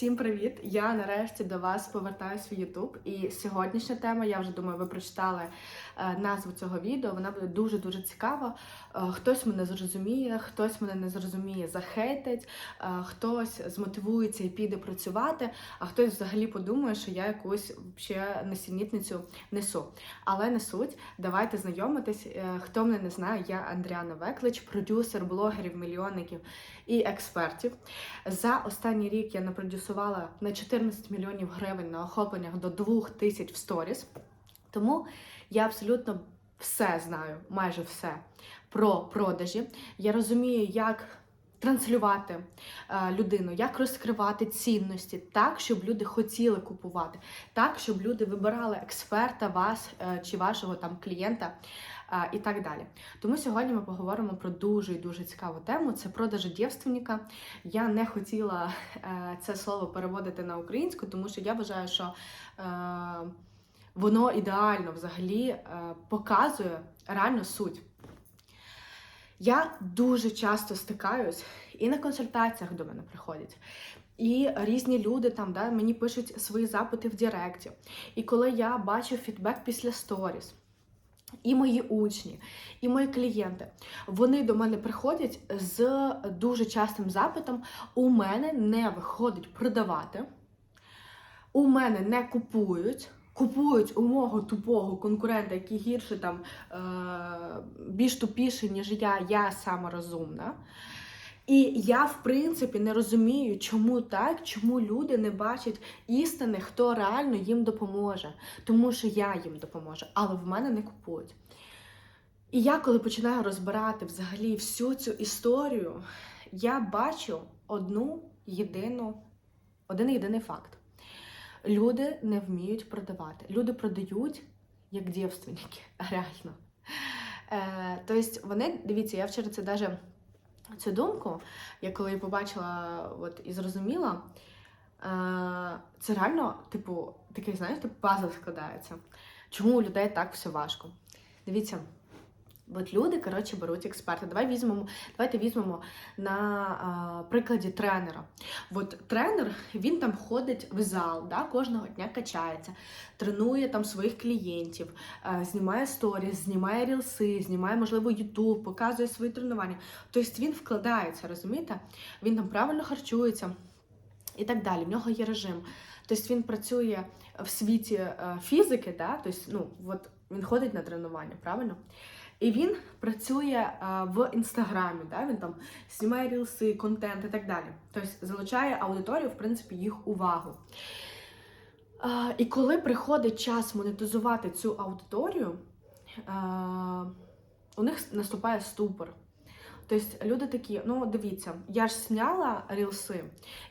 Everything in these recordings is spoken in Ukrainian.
Всім привіт! Я нарешті до вас повертаюсь в YouTube. І сьогоднішня тема, я вже думаю, ви прочитали е, назву цього відео. Вона буде дуже дуже цікава. Е, хтось мене зрозуміє, хтось мене не зрозуміє, захейтить, е, хтось змотивується і піде працювати, а хтось взагалі подумає, що я якусь ще несенітницю несу. Але не суть. Давайте знайомитись. Хто мене не знає, я Андріана Веклич, продюсер блогерів, мільйонників і експертів. За останній рік я напродюсувала на 14 мільйонів гривень на охопленнях до 2 тисяч в сторіс. Тому я абсолютно все знаю, майже все про продажі. Я розумію, як транслювати е, людину, як розкривати цінності так, щоб люди хотіли купувати, так, щоб люди вибирали експерта, вас е, чи вашого там клієнта і так далі. Тому сьогодні ми поговоримо про дуже і дуже цікаву тему: це продажі дівственника. Я не хотіла е, це слово переводити на українську, тому що я вважаю, що е, воно ідеально взагалі е, показує реальну суть. Я дуже часто стикаюсь і на консультаціях до мене приходять. І різні люди там да, мені пишуть свої запити в Директі. І коли я бачу фідбек після сторіс, і мої учні, і мої клієнти, вони до мене приходять з дуже частим запитом: у мене не виходить продавати, у мене не купують. Купують у мого тупого конкурента, який гірше там е, більш тупіший, ніж я, я сама розумна. І я, в принципі, не розумію, чому так, чому люди не бачать істини, хто реально їм допоможе. Тому що я їм допоможу, але в мене не купують. І я, коли починаю розбирати взагалі всю цю історію, я бачу одну єдину, один єдиний факт. Люди не вміють продавати. Люди продають як дівственники, реально. Е, Тобто вони, дивіться, я вчора це навіть цю думку, я коли побачила от, і зрозуміла, е, це реально, типу, такий, знаєш, типу, пазл складається. Чому у людей так все важко? Дивіться. От люди, коротше, беруть експерта. Давай візьмемо, давайте візьмемо на а, прикладі тренера. От тренер він там ходить в зал, да, кожного дня качається, тренує там своїх клієнтів, а, знімає сторіс, знімає рілси, знімає, можливо, ютуб, показує свої тренування. Тобто він вкладається, розумієте? Він там правильно харчується і так далі. В нього є режим. Тобто він працює в світі е, фізики, да? тобто, ну, от він ходить на тренування, правильно? І він працює в інстаграмі, да? він там знімає рілси, контент і так далі. Тобто залучає аудиторію, в принципі, їх увагу. І коли приходить час монетизувати цю аудиторію, у них наступає ступор. Тобто люди такі, ну дивіться, я ж зняла рілси,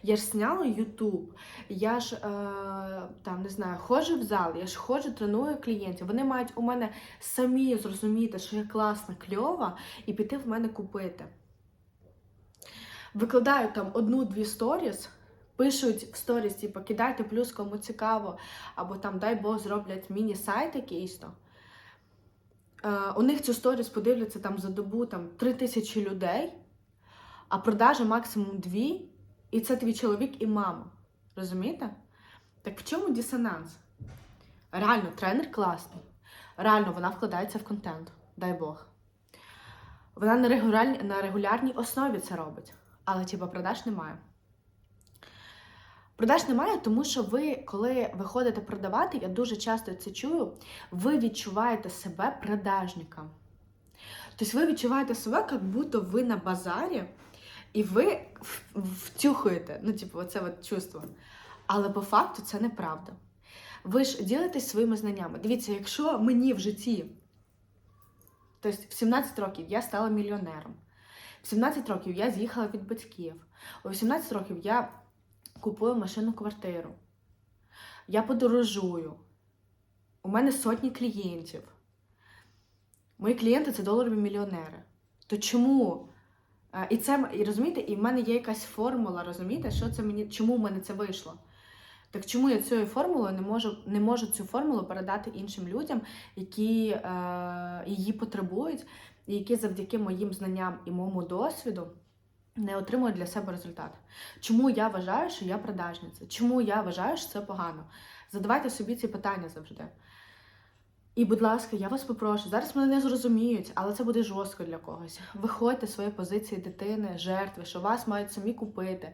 я ж зняла Ютуб, я ж е, там не знаю, ходжу в зал, я ж ходжу, треную клієнтів. Вони мають у мене самі зрозуміти, що я класна, кльова, і піти в мене купити. Викладаю там одну-дві сторіс, пишуть в сторіс, типу, кидайте плюс, кому цікаво, або там, дай Бог, зроблять міні-сайт якийсь. Е, у них цю сторіс подивляться там за добу там 3 тисячі людей, а продажа максимум 2, і це твій чоловік і мама. Розумієте? Так в чому дисонанс? Реально, тренер класний. Реально, вона вкладається в контент, дай Бог. Вона на регулярній, на регулярній основі це робить, але типу, продаж немає. Продаж немає, тому що ви, коли виходите продавати, я дуже часто це чую, ви відчуваєте себе продажником. Тобто ви відчуваєте себе, як будто ви на базарі, і ви втюхуєте, ну, типу, оце от чувство. Але по факту це неправда. Ви ж ділитесь своїми знаннями. Дивіться, якщо мені в житті, тобто в 17 років я стала мільйонером, в 17 років я з'їхала від батьків, у 18 років я купую машину квартиру. Я подорожую. У мене сотні клієнтів. Мої клієнти це доларові мільйонери. То чому? І це, і розумієте, і в мене є якась формула, розумієте, що це мені, чому в мене це вийшло? Так чому я цією формулою не можу не можу цю формулу передати іншим людям, які е, її потребують, і які завдяки моїм знанням і моєму досвіду не отримую для себе результат. Чому я вважаю, що я продажниця? Чому я вважаю, що це погано? Задавайте собі ці питання завжди. І, будь ласка, я вас попрошу, зараз мене не зрозуміють, але це буде жорстко для когось. Виходьте з своєї позиції дитини, жертви, що вас мають самі купити.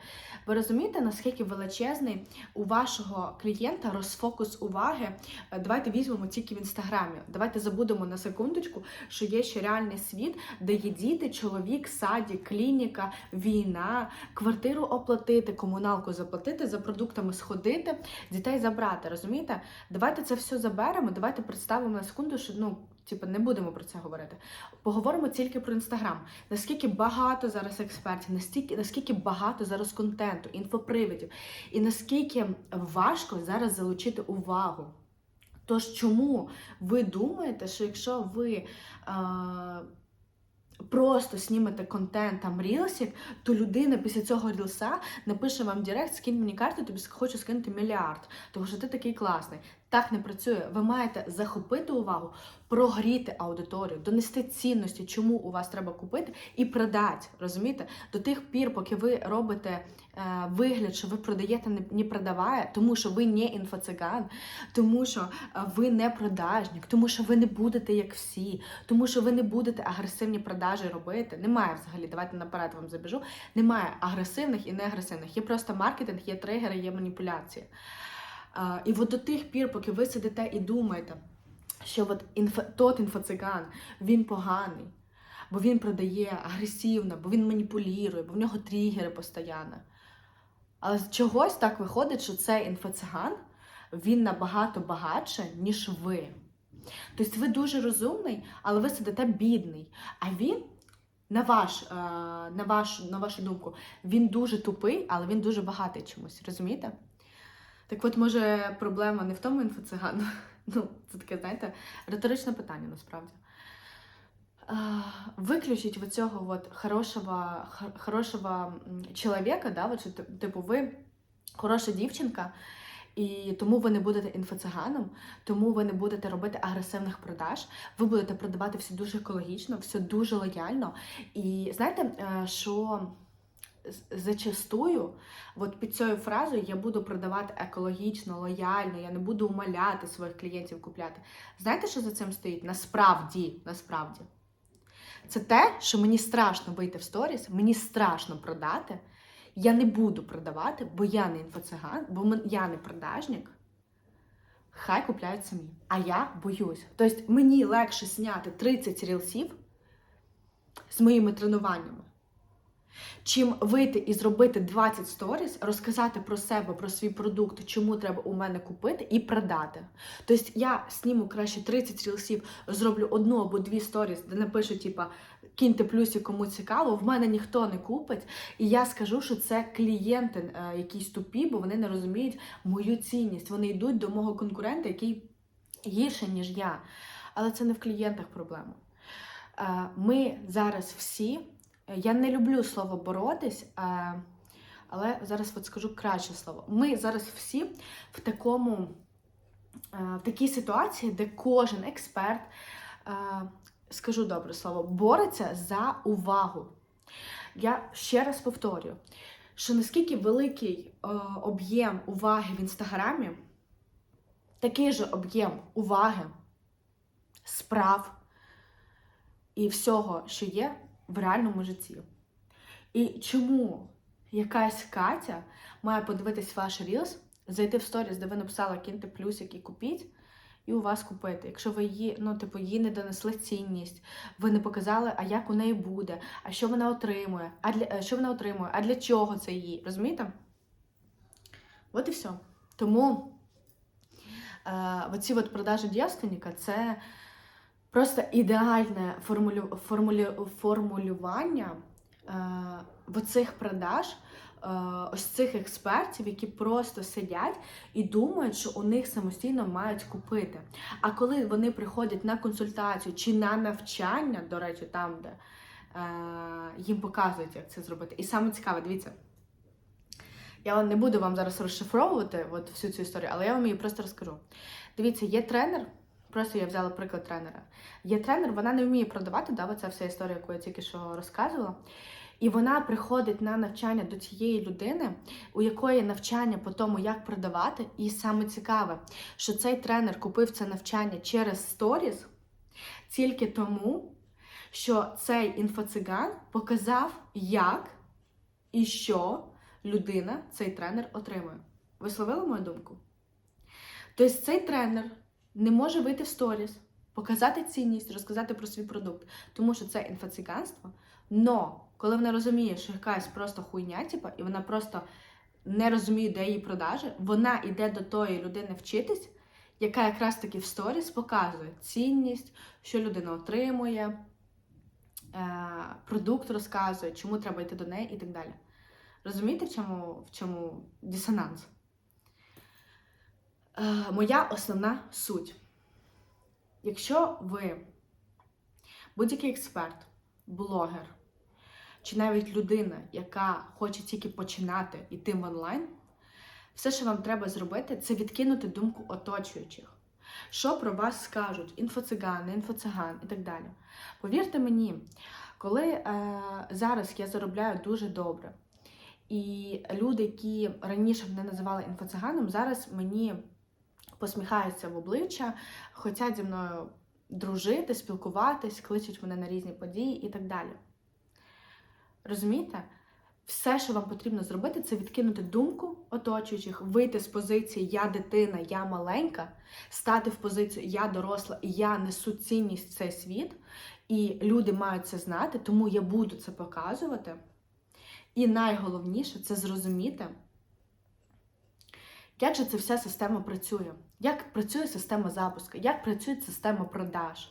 Ви розумієте, наскільки величезний у вашого клієнта розфокус уваги? Е, Давайте візьмемо тільки в інстаграмі. Давайте забудемо на секундочку, що є ще реальний світ, де є діти, чоловік, саді, клініка, війна, квартиру оплатити, комуналку заплатити, за продуктами сходити, дітей забрати. Розумієте? Давайте це все заберемо. Давайте представимо на секунду, що ну. Типу, не будемо про це говорити. Поговоримо тільки про інстаграм. Наскільки багато зараз експертів, настільки, наскільки багато зараз контенту, інфопривідів, і наскільки важко зараз залучити увагу. Тож, чому ви думаєте, що якщо ви е, просто знімете контент там рілсик, то людина після цього рілса напише вам директ, скинь мені карту, тобі хочу скинути мільярд, тому що ти такий класний. Так не працює. Ви маєте захопити увагу, прогріти аудиторію, донести цінності, чому у вас треба купити, і продати. Розумієте? До тих пір, поки ви робите е, вигляд, що ви продаєте, не, не продаває, тому що ви не інфоциган, тому що е, ви не продажник, тому що ви не будете як всі, тому що ви не будете агресивні продажі робити. Немає взагалі, давайте наперед вам забіжу. Немає агресивних і неагресивних. Є просто маркетинг, є тригери, є маніпуляції. І от до тих пір, поки ви сидите і думаєте, що от інфо, тот інфоциган, він поганий, бо він продає агресивно, бо він маніпулює, бо в нього тригери постійно. Але чогось так виходить, що цей інфоциган, він набагато багатше, ніж ви. Тобто ви дуже розумний, але ви сидите бідний. А він, на, ваш, е, на, ваш, на вашу думку, він дуже тупий, але він дуже багатий чомусь. Розумієте? Так от, може, проблема не в тому інфоцигану. Ну, це таке, знаєте, риторичне питання насправді. А, Виключіть вот цього от хорошого, хорошого чоловіка, да, от, типу, ви хороша дівчинка, і тому ви не будете інфоциганом, тому ви не будете робити агресивних продаж. Ви будете продавати все дуже екологічно, все дуже лояльно. І знаєте, е, що зачастую, от під цією фразою я буду продавати екологічно, лояльно, я не буду умоляти своїх клієнтів купляти. Знаєте, що за цим стоїть? Насправді, насправді. Це те, що мені страшно вийти в сторіс, мені страшно продати. Я не буду продавати, бо я не інфоциган, бо я не продажник. Хай купляють самі. А я боюсь. Тобто мені легше зняти 30 рілсів з моїми тренуваннями, чим вийти і зробити 20 сторіс, розказати про себе, про свій продукт, чому треба у мене купити і продати. Тобто я сніму краще 30 рілсів, зроблю одну або дві сторіс, де напишу, типа, киньте плюсі, кому цікаво, в мене ніхто не купить. І я скажу, що це клієнти е, якісь тупі, бо вони не розуміють мою цінність. Вони йдуть до мого конкурента, який гірше, ніж я. Але це не в клієнтах проблема. Е, Ми зараз всі, я не люблю слово боротись, е, але зараз от скажу краще слово. Ми зараз всі в такому, е, в такій ситуації, де кожен експерт, е, скажу добре слово, бореться за увагу. Я ще раз повторюю, що наскільки великий об'єм уваги в інстаграмі, такий же об'єм уваги, справ і всього, що є в реальному житті. І чому якась Катя має подивитись ваш рілс, зайти в сторіс, де ви написали киньте плюсик і купіть, і у вас купити. Якщо ви її, ну, типу, їй не донесли цінність, ви не показали, а як у неї буде, а що вона отримує, а для е, що вона отримує, а для чого це їй, розумієте? От і все. Тому е, оці от продажі дівственника це просто ідеальне формулю, формулю, формулювання е, оцих продаж, е, ось цих експертів, які просто сидять і думають, що у них самостійно мають купити. А коли вони приходять на консультацію чи на навчання, до речі, там, де е, їм показують, як це зробити. І саме цікаве, дивіться. Я не буду вам зараз розшифровувати от всю цю історію, але я вам її просто розкажу. Дивіться, є тренер, просто я взяла приклад тренера. Є тренер, вона не вміє продавати, да, оця вся історія, яку я тільки що розказувала. І вона приходить на навчання до цієї людини, у якої навчання по тому, як продавати. І саме цікаве, що цей тренер купив це навчання через сторіс тільки тому, що цей інфоциган показав, як і що людина, цей тренер отримує. Ви словили мою думку? Тобто цей тренер не може вийти в сторіс, показати цінність, розказати про свій продукт, тому що це інфоциганство. Но коли вона розуміє, що якась просто хуйня, типа, і вона просто не розуміє, де її продажі, вона йде до тої людини вчитись, яка якраз таки в сторіс показує цінність, що людина отримує, е, продукт розказує, чому треба йти до неї і так далі. Розумієте, в чому, в чому дисонанс? Е, моя основна суть. Якщо ви будь-який експерт, блогер, чи навіть людина, яка хоче тільки починати йти в онлайн, все, що вам треба зробити, це відкинути думку оточуючих. Що про вас скажуть інфоцигани, інфоциган і так далі. Повірте мені, коли е, зараз я заробляю дуже добре, і люди, які раніше мене називали інфоциганом, зараз мені посміхаються в обличчя, хочуть зі мною дружити, спілкуватись, кличуть мене на різні події і так далі. Розумієте? Все, що вам потрібно зробити, це відкинути думку оточуючих, вийти з позиції Я дитина, я маленька, стати в позицію Я доросла і я несу цінність в цей світ. І люди мають це знати, тому я буду це показувати. І найголовніше це зрозуміти, як же ця вся система працює, як працює система запуску, як працює система продаж.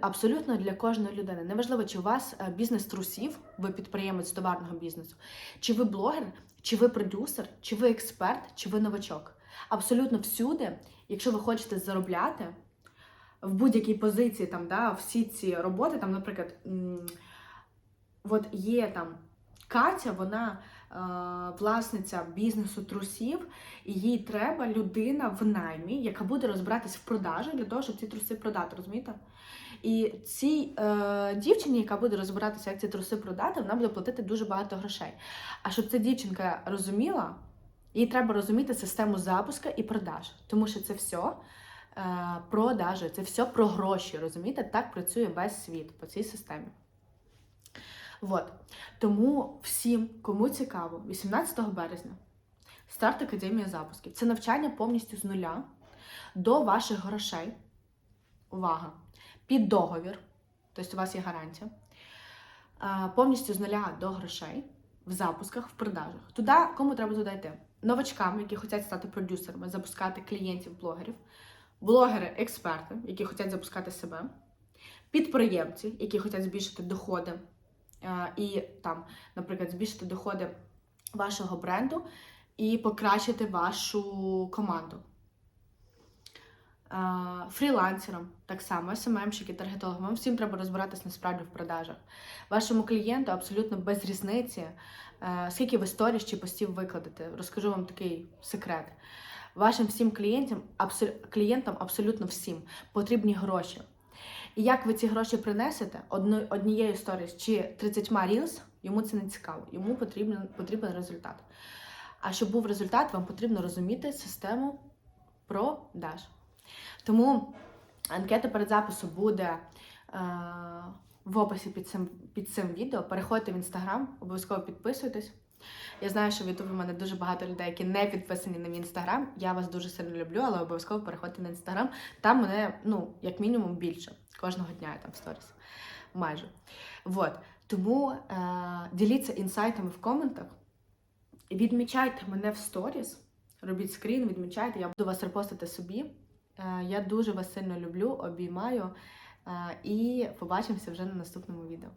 Абсолютно, для кожної людини. Неважливо, чи у вас е, бізнес трусів, ви підприємець товарного бізнесу, чи ви блогер, чи ви продюсер, чи ви експерт, чи ви новачок. Абсолютно всюди, якщо ви хочете заробляти в будь-якій позиції, там, да, всі ці роботи, там, наприклад, от є там Катя, вона власниця бізнесу трусів, і їй треба людина в наймі, яка буде розбиратись в продажі для того, щоб ці труси продати, розумієте? І цій е, дівчині, яка буде розбиратися, як ці труси продати, вона буде платити дуже багато грошей. А щоб ця дівчинка розуміла, їй треба розуміти систему запуска і продаж, тому що це все е, продажі, це все про гроші. Розумієте? Так працює весь світ по цій системі. Вот. Тому всім, кому цікаво, 18 березня старт Академії запусків. Це навчання повністю з нуля до ваших грошей. Увага! Під договір, тобто у вас є гарантія. Повністю з нуля до грошей в запусках, в продажах. Туди, кому треба туди йти? Новачкам, які хочуть стати продюсерами, запускати клієнтів, блогерів, блогери, експерти, які хочуть запускати себе, підприємці, які хочуть збільшити доходи е, і там, наприклад, збільшити доходи вашого бренду і покращити вашу команду. Фрілансерам так само, СММщики, таргетологам, вам всім треба розбиратись насправді в продажах. Вашому клієнту абсолютно без різниці, е, скільки ви сторіс чи постів викладете. Розкажу вам такий секрет. Вашим всім клієнтам абсолютно всім потрібні гроші. І як ви ці гроші принесете однією сторіс чи 30 рілс, йому це не цікаво. Йому потрібен, потрібен результат. А щоб був результат, вам потрібно розуміти систему продаж. Тому анкета перед записом буде е, в описі під цим, під цим відео. Переходьте в інстаграм, обов'язково підписуйтесь. Я знаю, що в Ютубі в мене дуже багато людей, які не підписані на мій інстаграм. Я вас дуже сильно люблю, але обов'язково переходьте на інстаграм. Там мене, ну, як мінімум, більше. Кожного дня я там в сторіс. Майже. Вот. Тому е, діліться інсайтами в коментах. Відмічайте мене в сторіс. Робіть скрін, відмічайте, я буду вас репостити собі. Е, Я дуже вас сильно люблю, обіймаю е, і побачимося вже на наступному відео.